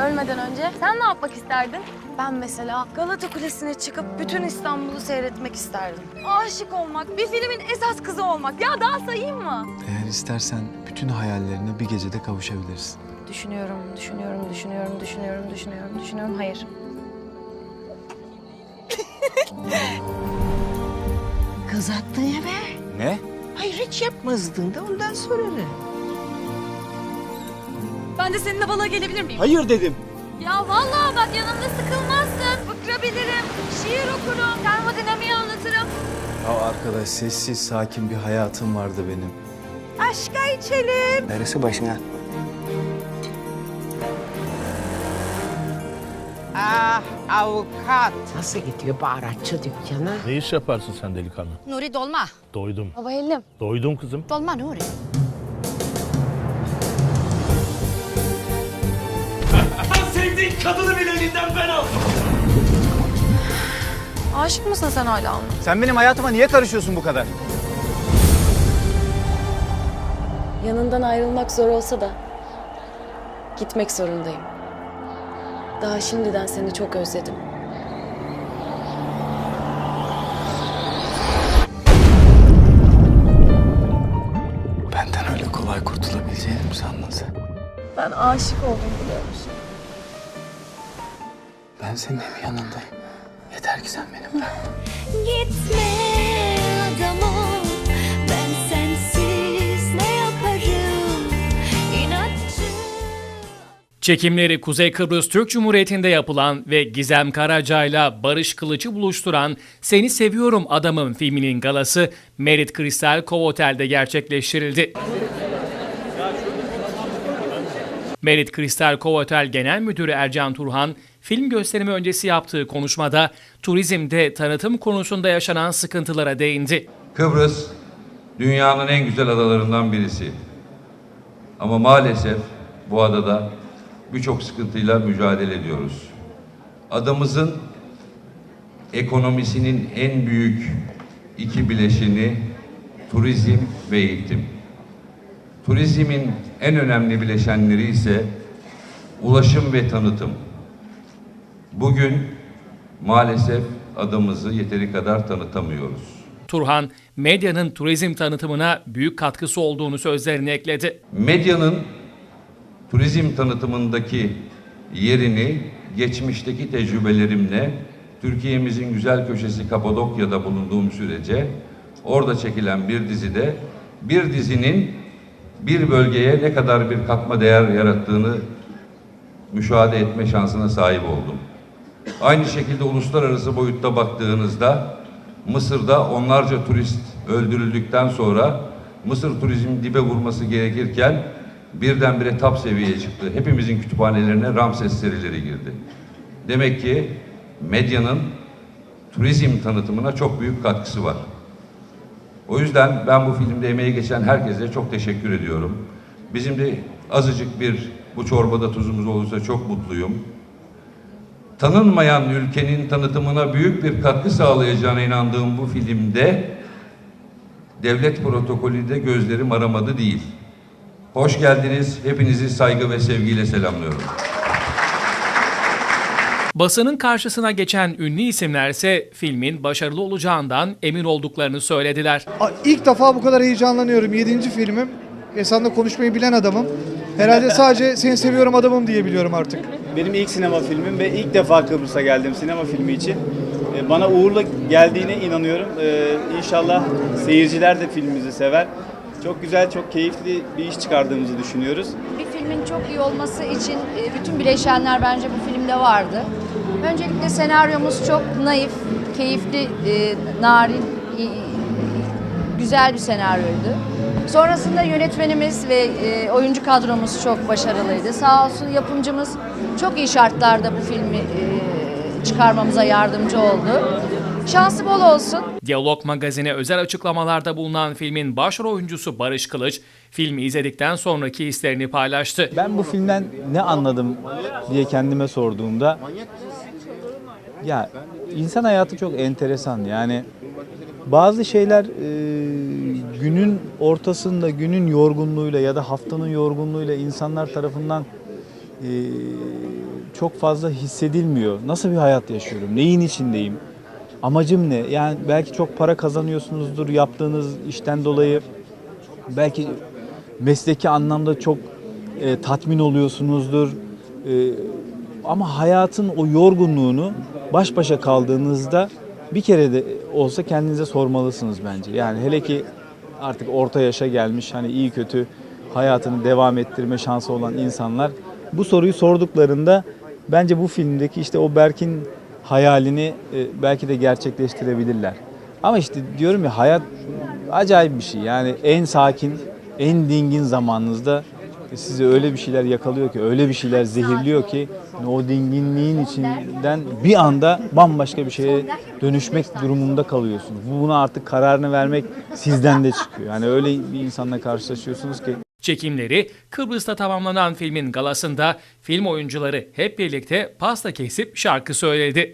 ölmeden önce sen ne yapmak isterdin? Ben mesela Galata Kulesi'ne çıkıp bütün İstanbul'u seyretmek isterdim. Aşık olmak, bir filmin esas kızı olmak. Ya daha sayayım mı? Eğer istersen bütün hayallerine bir gecede kavuşabilirsin. Düşünüyorum, düşünüyorum, düşünüyorum, düşünüyorum, düşünüyorum, düşünüyorum. Hayır. Kız attın ya be. Ne? Hayır hiç yapmazdın da ondan sorarım. Ben de seninle balığa gelebilir miyim? Hayır dedim. Ya vallahi bak yanımda sıkılmazsın. Fıkra şiir okurum, termodinamiği anlatırım. Ya arkadaş sessiz sakin bir hayatım vardı benim. Aşka içelim. Neresi başına? Ah avukat. Nasıl gidiyor baharatçı dükkanı? Ne iş yaparsın sen delikanlı? Nuri dolma. Doydum. Baba elim. Doydum kızım. Dolma Nuri. Sevdiğin kadını bile elinden ben aldım. Aşık mısın sen hala ona? Sen benim hayatıma niye karışıyorsun bu kadar? Yanından ayrılmak zor olsa da gitmek zorundayım. Daha şimdiden seni çok özledim. Benden öyle kolay kurtulabileceğini mi sandın sen? Ben aşık oldum biliyor musun? Ben senin hep yanındayım. Yeter ki sen beni bırak. Gitme adamım Ben sensiz ne yaparım İnatçı Çekimleri Kuzey Kıbrıs Türk Cumhuriyeti'nde yapılan ve Gizem Karaca'yla Barış Kılıç'ı buluşturan Seni Seviyorum Adamım filminin galası Merit Kristal Kovotel'de gerçekleştirildi. Merit Kristal Kovotel Genel Müdürü Ercan Turhan, film gösterimi öncesi yaptığı konuşmada turizmde tanıtım konusunda yaşanan sıkıntılara değindi. Kıbrıs dünyanın en güzel adalarından birisi. Ama maalesef bu adada birçok sıkıntıyla mücadele ediyoruz. Adamızın ekonomisinin en büyük iki bileşeni turizm ve eğitim. Turizmin en önemli bileşenleri ise ulaşım ve tanıtım. Bugün maalesef adamızı yeteri kadar tanıtamıyoruz. Turhan, medyanın turizm tanıtımına büyük katkısı olduğunu sözlerine ekledi. medyanın turizm tanıtımındaki yerini geçmişteki tecrübelerimle Türkiye'mizin güzel köşesi Kapadokya'da bulunduğum sürece orada çekilen bir dizide bir dizinin bir bölgeye ne kadar bir katma değer yarattığını müşahede etme şansına sahip oldum. Aynı şekilde uluslararası boyutta baktığınızda Mısır'da onlarca turist öldürüldükten sonra Mısır turizm dibe vurması gerekirken birdenbire top seviyeye çıktı. Hepimizin kütüphanelerine Ramses serileri girdi. Demek ki medyanın turizm tanıtımına çok büyük katkısı var. O yüzden ben bu filmde emeği geçen herkese çok teşekkür ediyorum. Bizim de azıcık bir bu çorbada tuzumuz olursa çok mutluyum. Tanınmayan ülkenin tanıtımına büyük bir katkı sağlayacağına inandığım bu filmde devlet protokolü de gözlerim aramadı değil. Hoş geldiniz. Hepinizi saygı ve sevgiyle selamlıyorum. Basının karşısına geçen ünlü isimlerse filmin başarılı olacağından emin olduklarını söylediler. İlk defa bu kadar heyecanlanıyorum. Yedinci filmim. Esasında konuşmayı bilen adamım. Herhalde sadece seni seviyorum adamım diye biliyorum artık. Benim ilk sinema filmim ve ilk defa Kıbrıs'a geldim sinema filmi için. Ee, Bana uğurlu geldiğine inanıyorum. Ee, İnşallah seyirciler de filmimizi sever. Çok güzel, çok keyifli bir iş çıkardığımızı düşünüyoruz. Bir filmin çok iyi olması için e, bütün bileşenler bence bu filmde vardı. Öncelikle senaryomuz çok naif, keyifli, e, narin, güzel bir senaryoydu. Sonrasında yönetmenimiz ve e, oyuncu kadromuz çok başarılıydı. Sağ olsun yapımcımız çok iyi şartlarda bu filmi e, çıkarmamıza yardımcı oldu. Şansı bol olsun. Diyalog magazine özel açıklamalarda bulunan filmin başrol oyuncusu Barış Kılıç, filmi izledikten sonraki hislerini paylaştı. Ben bu filmden ne anladım diye kendime sorduğumda ya insan hayatı çok enteresan yani bazı şeyler e, günün ortasında günün yorgunluğuyla ya da haftanın yorgunluğuyla insanlar tarafından çok fazla hissedilmiyor. Nasıl bir hayat yaşıyorum? Neyin içindeyim? Amacım ne? Yani belki çok para kazanıyorsunuzdur yaptığınız işten dolayı. Belki mesleki anlamda çok e, tatmin oluyorsunuzdur. E, ama hayatın o yorgunluğunu baş başa kaldığınızda bir kere de olsa kendinize sormalısınız bence. Yani hele ki artık orta yaşa gelmiş hani iyi kötü hayatını devam ettirme şansı olan insanlar bu soruyu sorduklarında bence bu filmdeki işte o Berk'in hayalini e, belki de gerçekleştirebilirler. Ama işte diyorum ya hayat acayip bir şey. Yani en sakin, en dingin zamanınızda size öyle bir şeyler yakalıyor ki, öyle bir şeyler zehirliyor ki o dinginliğin içinden bir anda bambaşka bir şeye dönüşmek durumunda kalıyorsunuz. Buna artık kararını vermek sizden de çıkıyor. Yani öyle bir insanla karşılaşıyorsunuz ki Çekimleri Kıbrıs'ta tamamlanan filmin galasında film oyuncuları hep birlikte pasta kesip şarkı söyledi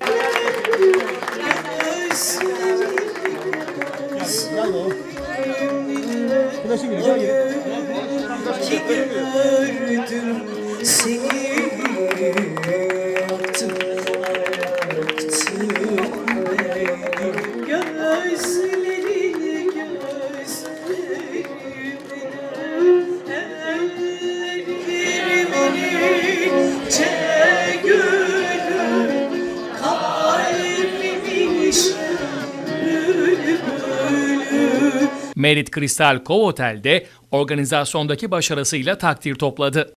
ki seni. Merit Kristal Kovotel'de organizasyondaki başarısıyla takdir topladı.